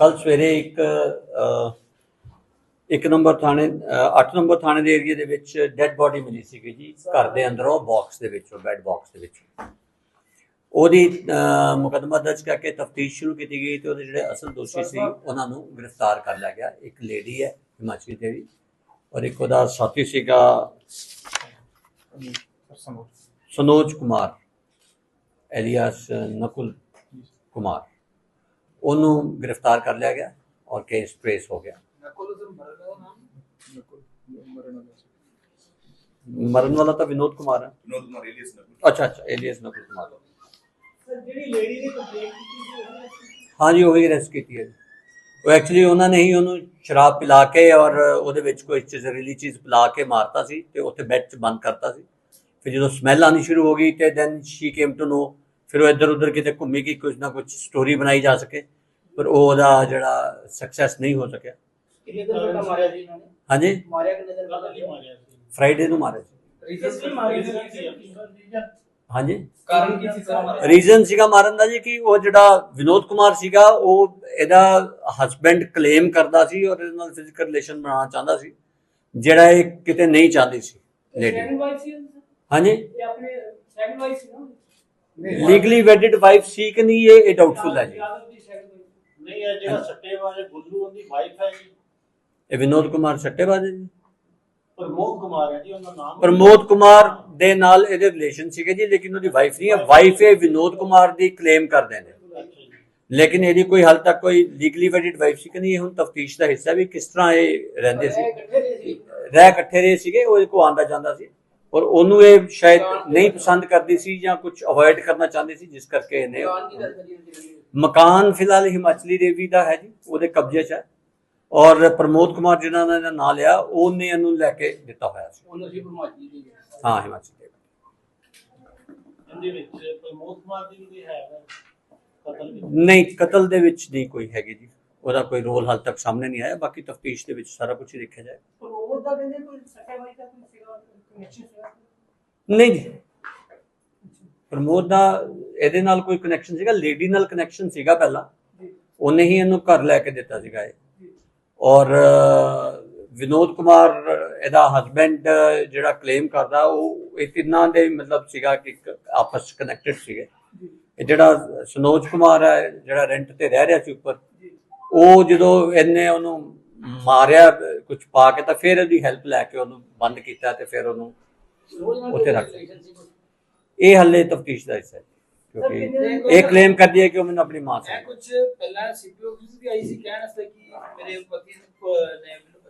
ਕੱਲ ਸਵੇਰੇ ਇੱਕ ਇੱਕ ਨੰਬਰ ਥਾਣੇ 8 ਨੰਬਰ ਥਾਣੇ ਦੇ ਏਰੀਆ ਦੇ ਵਿੱਚ ਡੈੱਡ ਬੋਡੀ ਮਿਲੀ ਸੀਗੀ ਜੀ ਘਰ ਦੇ ਅੰਦਰੋਂ ਬਾਕਸ ਦੇ ਵਿੱਚੋਂ ਬੈੱਡ ਬਾਕਸ ਦੇ ਵਿੱਚ। ਉਹਦੀ ਮੁਕੱਦਮਾ ਦਰਜ ਕਰਕੇ ਤਫਤੀਸ਼ ਸ਼ੁਰੂ ਕੀਤੀ ਗਈ ਤੇ ਉਹਦੇ ਜਿਹੜੇ ਅਸਲ ਦੋਸ਼ੀ ਸੀ ਉਹਨਾਂ ਨੂੰ ਗ੍ਰਿਫਤਾਰ ਕਰ ਲਿਆ ਗਿਆ। ਇੱਕ ਲੇਡੀ ਹੈ ਹਿਮਾਚਲੀ ਦੇਵੀ ਔਰ ਇੱਕ ਉਹਦਾ ਸਾਥੀ ਸੀਗਾ ਸਨੋਜ ਕੁਮਾਰ ਐਲੀਆਸ ਨਕੁਲ ਕੁਮਾਰ। ਉਹਨੂੰ ਗ੍ਰਿਫਤਾਰ ਕਰ ਲਿਆ ਗਿਆ ਔਰ ਕੇਸ ਟ੍ਰੇਸ ਹੋ ਗਿਆ। ਮਰਨ ਵਾਲਾ ਤਾਂ ਵਿਨੋਦ ਕੁਮਾਰ ਹੈ। ਵਿਨੋਦ ਕੁਮਾਰ ਏਲੀਅਸ ਨਕੁਲ ਅੱਛਾ ਅੱਛਾ ਐਲੀਆਸ ਨਕੁਲ ਕੁਮਾਰ। ਸਰ ਜਿਹੜੀ ਲੇਡੀ ਨੇ ਕੰਪਲੇਂਟ ਕੀਤੀ ਸੀ ਉਹਨੇ ਹਾਂਜੀ ਉਹ ਹੀ ਅਰੈਸਟ ਕੀਤੀ ਹੈ ਉਹ ਐਕਚੁਅਲੀ ਉਹਨਾਂ ਨੇ ਹੀ ਉਹਨੂੰ ਸ਼ਰਾਬ ਪਿਲਾ ਕੇ ਔਰ ਉਹਦੇ ਵਿੱਚ ਕੋਈ ਜ਼ਹਿਰੀਲੀ ਚੀਜ਼ ਪਿਲਾ ਕੇ ਮਾਰਤਾ ਸੀ ਤੇ ਉੱਥੇ ਬੈੱਡ 'ਚ ਬੰਦ ਕਰਤਾ ਸੀ। ਫਿਰ ਜਦੋਂ ਸਮੈਲ ਆਣੀ ਸ਼ੁਰੂ ਹੋ ਗਈ ਤੇ then she came to know ਫਿਰ ਉਹ ਇੱਧਰ ਉੱਧਰ ਕਿਤੇ ਘੁੰਮੀ ਕਿ ਕੁਝ ਨਾ ਕੁਝ ਸਟੋਰੀ ਬਣਾਈ ਜਾ ਸਕੇ। ਪਰ ਉਹ ਉਹਦਾ ਜਿਹੜਾ ਸਕਸੈਸ ਨਹੀਂ ਹੋ ਸਕਿਆ। ਕਿੰਨੇ ਦਿਨ ਪਹਿਲਾਂ ਮਾਰਿਆ ਜੀ ਇਹਨਾਂ ਨੇ? ਹਾਂਜੀ? ਮਾਰਿਆ ਕਿੰਨੇ ਦਿਨ ਪਹਿਲਾਂ ਮਾਰਿਆ ਫਰਾਈਡੇ ਨੂੰ ਮਾਰਿਆ ਸੀ। ਰੀਜ਼ਨ ਕੀ ਮਾਰਿਆ ਹਾਂਜੀ? ਕਾਰਨ ਕੀ ਸੀ ਸਰ ਰੀਜ਼ਨ ਸੀਗਾ ਮਾਰਨ ਦਾ ਜੀ ਕਿ ਉਹ ਜਿਹੜਾ ਵਿਨੋਦ ਕੁਮਾਰ ਸੀਗਾ ਉਹ ਇਹਦਾ ਹਸਬੈਂਡ ਕਲੇਮ ਕਰਦਾ ਸੀ ਔਰ ਇਹਦੇ ਨਾਲ ਫਿਜ਼ੀਕਲ ਰਿਲੇਸ਼ਨ ਬਣਾਉਣਾ ਚਾਹੁੰਦਾ ਸੀ ਜਿਹੜਾ ਇਹ ਕਿਤੇ ਨਹੀਂ ਚਾਹੁੰਦੀ ਸੀ ਲੇਡੀ ਇਹ ਹਾਂਜੀ? ਆਪਣੇ ਸੈਕੰਡ ਵਾਈਫ ਸੀ ਨਾ ਲੀਗਲੀ ਵੈਡਿਡ ਵਾਈਫ ਸੀ ਕਿ ਨਹੀਂ ਇਹ ਡਾਊਟਫੁਲ ਹੈ ਜੀ। ਨਹੀਂ ਇਹ ਜਿਹੜਾ ਸੱਟੇ ਵਾਲੇ ਗੁੱਲੂ ਉਹਦੀ ਵਾਈਫ ਹੈ ਜੀ। ਇਹ ਵਿਨੋਦ ਕੁਮਾਰ ਸੱਟੇਬਾਜ਼ ਹੈ ਜੀ। ਪ੍ਰਮੋਦ ਕੁਮਾਰ ਹੈ ਜੀ ਉਹਦਾ ਨਾਮ। ਪ੍ਰਮੋਦ ਕੁਮਾਰ ਦੇ ਨਾਲ ਇਹਦੇ ਰਿਲੇਸ਼ਨ ਸੀਗੇ ਜੀ ਲੇਕਿਨ ਉਹਦੀ ਵਾਈਫ ਨਹੀਂ ਹੈ। ਵਾਈਫ ਇਹ ਵਿਨੋਦ ਕੁਮਾਰ ਦੀ ਕਲੇਮ ਕਰਦੇ ਨੇ। ਅੱਛਾ ਜੀ। ਲੇਕਿਨ ਇਹਦੀ ਕੋਈ ਹਾਲ ਤੱਕ ਕੋਈ ਲੀਗਲੀ ਵੈਡਿਡ ਵਾਈਫ ਸੀ ਕਿ ਨਹੀਂ ਇਹ ਹੁਣ ਤਫਤੀਸ਼ ਦਾ ਹਿੱਸਾ ਵੀ ਕਿਸ ਤਰ੍ਹਾਂ ਇਹ ਰਹਿੰਦੇ ਸੀ? ਰਹਿ ਇਕੱਠੇ ਰਹੇ ਸੀਗੇ ਉਹ ਕੋ ਆਂਦਾ ਜਾਂਦਾ ਸੀ। ਔਰ ਉਹਨੂੰ ਇਹ ਸ਼ਾਇਦ ਨਹੀਂ ਪਸੰਦ ਕਰਦੀ ਸੀ ਜਾਂ ਕੁਝ ਅਵੋਇਡ ਕਰਨਾ ਚਾਹੁੰਦੀ ਸੀ ਜਿਸ ਕਰਕੇ ਇਹਨੇ ਮਕਾਨ ਫਿਲਹਾਲ ਹਿਮਾਚਲੀ ਦੇਵੀ ਦਾ ਹੈ ਜੀ ਉਹਦੇ ਕਬਜ਼ੇ 'ਚ ਹੈ। ਔਰ ਪ੍ਰਮੋਦ ਕੁਮਾਰ ਜਿਹਨਾਂ ਦਾ ਇਹਦਾ ਨਾਂ ਲਿਆ ਉਹਨੇ ਇਹਨੂੰ ਲੈ ਕੇ ਦਿੱਤਾ ਹੋਇਆ ਸੀ। ਉਹਨਾਂ ਦੀ ਪਰਮਾਤਮਾ ਦੀ ਹੈ। ਹਾਂ ਹਿਮਾਚਲੀ ਦੇਵੀ। ਇਹਦੇ ਵਿੱਚ ਪ੍ਰਮੋਦ ਕੁਮਾਰ ਦੀ ਵੀ ਹੈ ਕਤਲ ਨਹੀਂ ਕਤਲ ਦੇ ਵਿੱਚ ਨਹੀਂ ਕੋਈ ਹੈਗੀ ਜੀ। ਉਹਦਾ ਕੋਈ ਰੋਲ ਹਾਲ ਤੱਕ ਸਾਹਮਣੇ ਨਹੀਂ ਆਇਆ ਬਾਕੀ ਤਫਤੀਸ਼ ਦੇ ਵਿੱਚ ਸਾਰਾ ਕੁਝ ਹੀ ਦੇਖਿਆ ਜਾਏ। ਪਰ ਉਹ ਦਾ ਕਹਿੰਦੇ ਕੋਈ ਸੱਟੇ ਵਾਲੀ ਦਾ ਕੋਈ ਸੀਗਾ ਕਨੈਕਸ਼ਨ ਸੀਗਾ? ਨਹੀਂ ਜੀ। ਪ੍ਰਮੋਦ ਦਾ ਇਹਦੇ ਨਾਲ ਕੋਈ ਕਨੈਕਸ਼ਨ ਸੀਗਾ ਲੇਡੀ ਨਾਲ ਕਨੈਕਸ਼ਨ ਸੀਗਾ ਪਹਿਲਾਂ। ਉਹਨੇ ਹੀ ਇਹਨੂੰ ਘਰ ਲੈ ਕੇ ਦਿੱਤਾ ਸੀਗਾ ਇਹ। ਔਰ ਵਿਨੋਦ ਕੁਮਾਰ ਇਹਦਾ ਹਸਬੈਂਡ ਜਿਹੜਾ ਕਲੇਮ ਕਰਦਾ ਉਹ ਇਹ ਤਿੰਨਾਂ ਦੇ ਮਤਲਬ ਸੀਗਾ ਕਿ ਆਪਸ ਕਨੈਕਟਡ ਸੀਗੇ। ਜਿਹੜਾ ਸਨੋਜ ਕੁਮਾਰ ਹੈ ਜਿਹੜਾ ਰੈਂਟ ਤੇ ਰਹਿ ਰਿਹਾ ਸੀ ਉੱਪਰ ਉਹ ਜਦੋਂ ਇਹਨੇ ਉਹਨੂੰ ਮਾਰਿਆ ਕੁਝ ਪਾ ਕੇ ਤਾਂ ਫਿਰ ਉਹਦੀ ਹੈਲਪ ਲੈ ਕੇ ਉਹਨੂੰ ਬੰਦ ਕੀਤਾ ਤੇ ਫਿਰ ਉਹਨੂੰ ਉੱਥੇ ਰੱਖ। ਇਹ ਹੱਲੇ ਤਫਤੀਸ਼ ਦਾ ਹਿੱਸਾ ਹੈ ਕਿਉਂਕਿ ਇਹ ਕਲੇਮ ਕਰਦੀ ਹੈ ਕਿ ਉਹ ਮੈਨੂੰ ਆਪਣੀ ਮਾਂ ਮੈਂ ਸੀ ਕੁਝ ਪਹਿਲਾਂ ਸੀਪੀਓ ਵੀ ਆਈ ਸੀ ਕਹਿਣ ਵਾਸਤੇ ਕਿ ਮੇਰੇ ਪਤੀ ਨੂੰ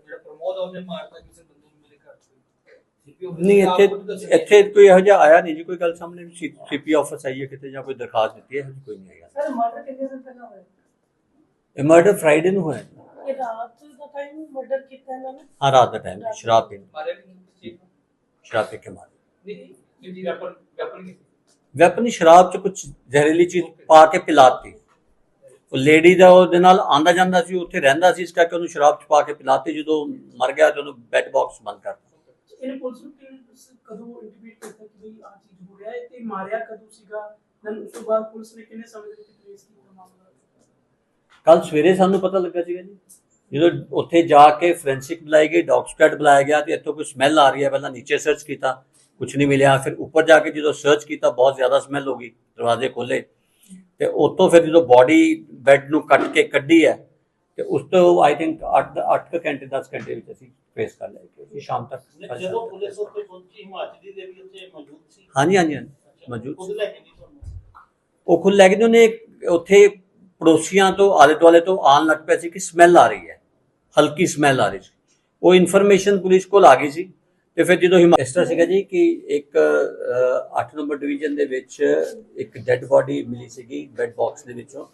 ਜਿਹੜਾ ਪ੍ਰਮੋਦ ਉਹਨੇ ਮਾਰਤਾ ਕਿਸੇ ਬੰਦੇ ਨੂੰ ਮੇਰੇ ਘਰ ਸੀਪੀਓ ਨਹੀਂ ਇੱਥੇ ਇੱਥੇ ਕੋਈ ਇਹੋ ਜਿਹਾ ਆਇਆ ਨਹੀਂ ਜੀ ਕੋਈ ਗੱਲ ਸਾਹਮਣੇ ਸੀਪੀ ਆਫਿਸ ਆਈ ਹੈ ਕਿਤੇ ਜਾਂ ਕੋਈ ਦਰਖਾਸਤ ਦਿੱਤੀ ਹੈ ਇਹੋ ਜਿਹੀ ਕੋਈ ਨਹੀਂ ਆਇਆ ਸਰ ਮਰਡਰ ਕਿੰਨੇ ਦਿਨ ਪਹਿਲਾਂ ਹੋਇਆ? ਇਹ ਮਰਡਰ ਫਰਾਈਡੇ ਨੂੰ ਹੋਇਆ। ਇਹ ਰਾਤ ਦਾ ਟਾਈਮ ਮਰਡਰ ਕੀਤਾ ਇਹਨਾਂ ਨੇ। ਹਾਂ ਰਾਤ ਦਾ ਟਾਈਮ ਸ਼ਰਾਬ ਪੀਣ। ਮਾਰਿਆ ਵੀ ਸ਼ਰਾਬ ਪੀ ਕੇ ਮਾਰੀ ਨਹੀਂ ਨਹੀਂ ਜੀ ਵੈਪਨ ਵੈਪਨ ਵੈਪਨ ਸ਼ਰਾਬ ਚ ਕੁਝ ਜ਼ਹਿਰੀਲੀ ਚੀਜ਼ ਪਾ ਕੇ ਪਿਲਾਤੀ। ਉਹ ਲੇਡੀ ਦਾ ਉਹਦੇ ਨਾਲ ਆਂਦਾ ਜਾਂਦਾ ਸੀ ਉੱਥੇ ਰਹਿੰਦਾ ਸੀ ਇਸ ਕਰਕੇ ਉਹਨੂੰ ਸ਼ਰਾਬ ਚ ਪਾ ਕੇ ਪਿਲਾਤੀ ਜਦੋਂ ਮਰ ਗਿਆ ਤਾਂ ਉਹਨੂੰ ਬੈੱਡ ਬਾਕਸ ਬੰਦ ਕਰਤਾ ਇਹਨੇ ਪੁਲਿਸ ਨੂੰ ਕਦੋਂ ਇੰਟੀਮੇਟ ਕੀਤਾ ਕਿ ਬਈ ਆ ਚੀਜ਼ ਹੋ ਰਿਹਾ ਹੈ? ਤੇ ਮਾਰਿਆ ਕਦੋਂ ਸੀਗਾ? ਦੈਨ ਉਸ ਤੋਂ ਬਾਅਦ ਪੁਲਿਸ ਨੇ ਕਿੰਨੇ ਸਮੇਂ ਦੇ ਵਿੱਚ ਟ੍ਰੇਸ ਕੀਤਾ ਮਾਮਲਾ? ਕੱਲ ਸਵੇਰੇ ਸਾਨੂੰ ਪਤਾ ਲੱਗਾ ਸੀਗਾ ਜੀ। ਜਦੋਂ ਉੱਥੇ ਜਾ ਕੇ ਫੋਰੈਂਸਿਕ ਬੁਲਾਈ ਗਈ ਡੌਗ ਸਕੁਐਡ ਬੁਲਾਇਆ ਗਿਆ ਤੇ ਇੱਥੋਂ ਕੋਈ ਸਮੈਲ ਆ ਰਹੀ ਹੈ। ਪਹਿਲਾਂ ਨੀਚੇ ਸਰਚ ਕੀਤਾ ਕੁਝ ਨਹੀਂ ਮਿਲਿਆ। ਫਿਰ ਉੱਪਰ ਜਾ ਕੇ ਜਦੋਂ ਸਰਚ ਕੀਤਾ ਬਹੁਤ ਜ਼ਿਆਦਾ ਸਮੈਲ ਹੋ ਗਈ ਦਰਵਾਜ਼ੇ ਖੋਲੇ ਤੇ ਉੱਤੋਂ ਫਿਰ ਜਦੋਂ ਬਾਡੀ ਬੈੱਡ ਨੂੰ ਕੱਟ ਕੇ ਕੱਢੀ ਹੈ ਤੇ ਉਸ ਤੋਂ ਆਈ ਥਿੰਕ 8 8 ਘੰਟੇ 10 ਘੰਟੇ ਵਿੱਚ ਅਸੀਂ ਫੇਸ ਕਰ ਲਿਆ ਕਿ ਸ਼ਾਮ ਤੱਕ ਜਦੋਂ ਪੁਲਿਸ ਉੱਥੇ ਪਹੁੰਚੀ ਹਿਮਾਚਲੀ ਦੇ ਵੀ ਉੱਥੇ ਮੌਜੂਦ ਸੀ? ਹਾਂਜੀ ਹਾਂਜੀ ਮੌਜੂਦ ਖੁਦ ਲੈ ਕੇ ਨਹੀਂ ਤੁਹਾਨੂੰ? ਉਹ ਖੁਦ ਲੈ ਕੇ ਉਹਨੇ ਉੱਥੇ ਪੜੋਸੀਆਂ ਤੋਂ, ਆਲੇ ਦੁਆਲੇ ਤੋਂ ਆਉਣ ਲੱਗ ਪਿਆ ਸੀ ਕਿ ਸਮੈਲ ਆ ਰਹੀ ਹੈ। ਹਲਕੀ ਸਮੈਲ ਆ ਰਹੀ ਸੀ। ਉਹ ਇਨਫੋਰਮੇਸ਼ਨ ਪੁਲਿਸ ਕੋਲ ਆ ਗਈ ਸੀ ਤੇ ਫਿਰ ਜਦੋਂ ਹਿਮਾ- ਇਸ ਤਰ੍ਹਾਂ ਸੀਗਾ ਜੀ ਕਿ ਇੱਕ 8 ਨੰਬਰ ਡਿਵੀਜ਼ਨ ਦੇ ਵਿੱਚ ਇੱਕ ਡੈੱਡ ਬਾਡੀ ਮਿਲੀ ਸੀਗੀ ਬੈੱਡ ਬਾਕਸ ਦੇ ਵਿੱਚੋਂ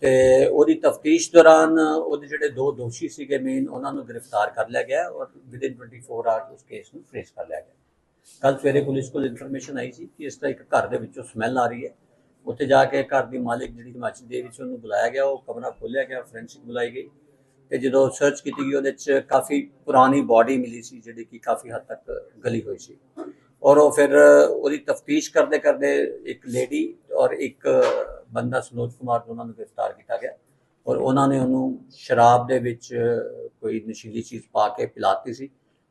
ਤੇ ਉਹਦੀ ਤਫਤੀਸ਼ ਦੌਰਾਨ ਉਹਦੇ ਜਿਹੜੇ ਦੋ ਦੋਸ਼ੀ ਸੀਗੇ ਮੇਨ ਉਹਨਾਂ ਨੂੰ ਗ੍ਰਿਫਤਾਰ ਕਰ ਲਿਆ ਗਿਆ ਔਰ ਵਿਦਿਨ 24 ਆਵਰ ਉਸ ਕੇਸ ਨੂੰ ਫ੍ਰੇਸ ਕਰ ਲਿਆ ਗਿਆ। ਕੱਲ ਸਵੇਰੇ ਪੁਲਿਸ ਕੋਲ ਇਨਫੋਰਮੇਸ਼ਨ ਆਈ ਸੀ ਕਿ ਇਸ ਤਰ੍ਹਾਂ ਇੱਕ ਘਰ ਦੇ ਵਿੱਚੋਂ ਸਮੈਲ ਆ ਰਹੀ ਹੈ। ਉੱਥੇ ਜਾ ਕੇ ਘਰ ਦੀ ਮਾਲਿਕ ਜਿਹੜੀ ਹਿਮਾਚਲ ਦੇ ਵਿੱਚ ਉਹਨੂੰ ਬੁਲਾਇਆ ਗਿਆ, ਉਹ ਕਮਰਾ ਖੋਲ੍ਹਿਆ ਗਿਆ ਫੋਰੈਂਸਿਕ ਬੁਲਾਈ ਗਈ ਤੇ ਜਦੋਂ ਸਰਚ ਕੀਤੀ ਗਈ, ਉਹਦੇ ਚ ਕਾਫੀ ਪੁਰਾਣੀ ਬਾਡੀ ਮਿਲੀ ਸੀ, ਜਿਹੜੀ ਕਿ ਕਾਫੀ ਹੱਦ ਤੱਕ ਗਲੀ ਹੋਈ ਸੀ। ਔਰ ਉਹ ਫਿਰ ਉਹਦੀ ਤਫਤੀਸ਼ ਕਰਦੇ ਕਰਦੇ ਇੱਕ ਲੇਡੀ ਔਰ ਇੱਕ ਬੰਦਾ ਸਨੋਜ ਕੁਮਾਰ ਦੋਨਾਂ ਨੂੰ ਗ੍ਰਿਫਤਾਰ ਕੀਤਾ ਗਿਆ ਔਰ ਉਹਨਾਂ ਨੇ ਉਹਨੂੰ ਸ਼ਰਾਬ ਦੇ ਵਿੱਚ ਕੋਈ ਨਸ਼ੀਲੀ ਚੀਜ਼ ਪਾ ਕੇ ਪਿਲਾਤੀ ਸੀ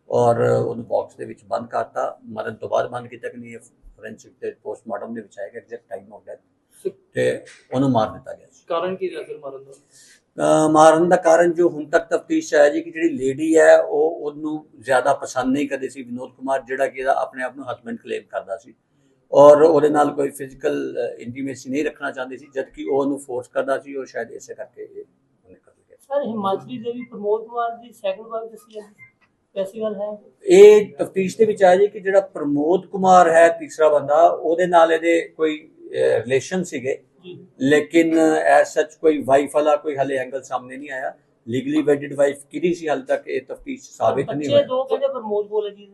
ਔਰ ਉਹਨੂੰ ਬਾਕਸ ਦੇ ਵਿੱਚ ਬੰਦ ਕਰਤਾ। ਮਰਨ ਤੋਂ ਬਾਅਦ ਬੰਦ ਕੀਤਾ ਕਿ ਨਹੀਂ ਫੋਰੈਂਸਿਕ ਤੇ ਪੋਸਟਮਾਰਟਮ ਦੇ ਵਿੱਚ ਆਏਗਾ ਐਗਜ਼ੈਕਟ ਟਾਈਮ ਆਫ ਡੈਥ ਤੇ ਉਹਨੂੰ ਮਾਰ ਦਿੱਤਾ ਗਿਆ ਸੀ। ਕਾਰਨ ਕੀ ਰਿਹਾ ਸਰ ਮਾਰਨ ਦਾ? ਮਾਰਨ ਦਾ ਕਾਰਨ ਜੋ ਹੁਣ ਤੱਕ ਤਫਤੀਸ਼ ਆਇਆ ਜੀ ਕਿ ਜਿਹੜੀ ਲੇਡੀ ਹੈ ਉਹ ਉਹਨੂੰ ਜ਼ਿਆਦਾ ਪਸੰਦ ਨਹੀਂ ਕਰਦੀ ਸੀ ਵਿਨੋਦ ਕੁਮਾਰ ਜਿਹੜਾ ਕਿ ਇਹਦਾ ਆਪਣੇ ਆਪ ਨੂੰ ਹਸਬੈਂਡ ਕਲੇਮ ਕਰਦਾ ਸੀ। ਔਰ ਉਹਦੇ ਨਾਲ ਕੋਈ ਫਿਜ਼ੀਕਲ ਇੰਟੀਮੇਸੀ ਨਹੀਂ ਰੱਖਣਾ ਚਾਹੁੰਦੀ ਸੀ ਜਦਕਿ ਉਹ ਉਹਨੂੰ ਫੋਰਸ ਕਰਦਾ ਸੀ ਔਰ ਸ਼ਾਇਦ ਇਸੇ ਕਰਕੇ ਇਹ ਉਹਨੇ ਕਰ ਲਿਆ ਸਰ ਹਿਮਾਚਲੀ ਦੇਵੀ ਪ੍ਰਮੋਦ ਕੁਮਾਰ ਦੀ ਸੈਕੰਡ ਵਾਈਫ ਦੱਸੀ ਜਾਂਦੀ ਐਸੀ ਗੱਲ ਹੈ? ਇਹ ਤਫਤੀਸ਼ ਦੇ ਵਿੱਚ ਆਇਆ ਜੀ ਕਿ ਜਿਹੜਾ ਪ੍ਰਮੋਦ ਕੁਮਾਰ ਹੈ ਤੀਸਰਾ ਬੰਦਾ ਉਹਦੇ ਨਾਲ ਇਹਦੇ ਕੋਈ ਰਿਲੇਸ਼ਨ ਸੀਗੇ। ਲੇਕਿਨ ਐਸ ਸੱਚ ਕੋਈ ਵਾਈਫ ਵਾਲਾ ਕੋਈ ਹਲੇ ਐਂਗਲ ਸਾਹਮਣੇ ਨਹੀਂ ਆਇਆ। ਲੀਗਲੀ ਵੈਡਿਡ ਵਾਈਫ ਕਿਹਦੀ ਸੀ ਹਾਲੇ ਤੱਕ ਇਹ ਤਫਤੀਸ਼ ਸਾਬਿਤ ਨਹੀਂ ਬੱਚੇ ਹੋਇਆ ਦੋ ਕਹਿੰਦੇ ਪ੍ਰਮੋਦ ਕੋਲ ਜੀ।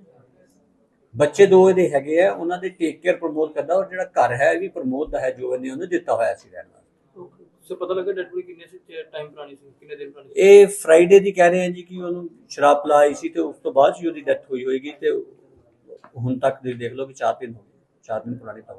ਬੱਚੇ ਦੋ ਇਹਦੇ ਹੈਗੇ ਆ ਉਹਨਾਂ ਦੇ ਟੇਕ ਕੇਅਰ ਪ੍ਰਮੋਟ ਕਰਦਾ ਔਰ ਜਿਹੜਾ ਘਰ ਹੈ ਇਹ ਵੀ ਪ੍ਰਮੋਟ ਦਾ ਹੈ ਜੋ ਇਹਨੇ ਉਹਨੂੰ ਦਿੱਤਾ ਹੋਇਆ ਸੀ ਰਹਿਣ ਵਾਸਤੇ। ਸਰ ਪਤਾ ਲੱਗਾ ਡੈਡ ਬੋਡੀ ਕਿੰਨੇ ਸੀ ਟਾਈਮ ਪੁਰਾਣੀ ਸੀ, ਕਿੰਨੇ ਦਿਨ ਪੁਰਾਣੀ ਸੀ? ਇਹ ਫਰਾਈਡੇ ਦੀ ਕਹਿ ਰਹੇ ਆ ਜੀ ਕਿ ਉਹਨੂੰ ਸ਼ਰਾਬ ਪਲਾਈ ਸੀ ਤੇ ਉਸ ਤੋਂ ਬਾਅਦ ਜੀ ਉਹਦੀ ਡੈਥ ਹੋਈ ਹੋਏਗੀ ਤੇ ਹੁਣ ਤੱਕ ਤੁਸੀਂ ਦੇਖ ਲਓ ਕਿ 4 ਦਿਨ ਹੋ ਗਏ 4 ਦਿਨ ਪੁਰਾਣੀ ਤਾਂ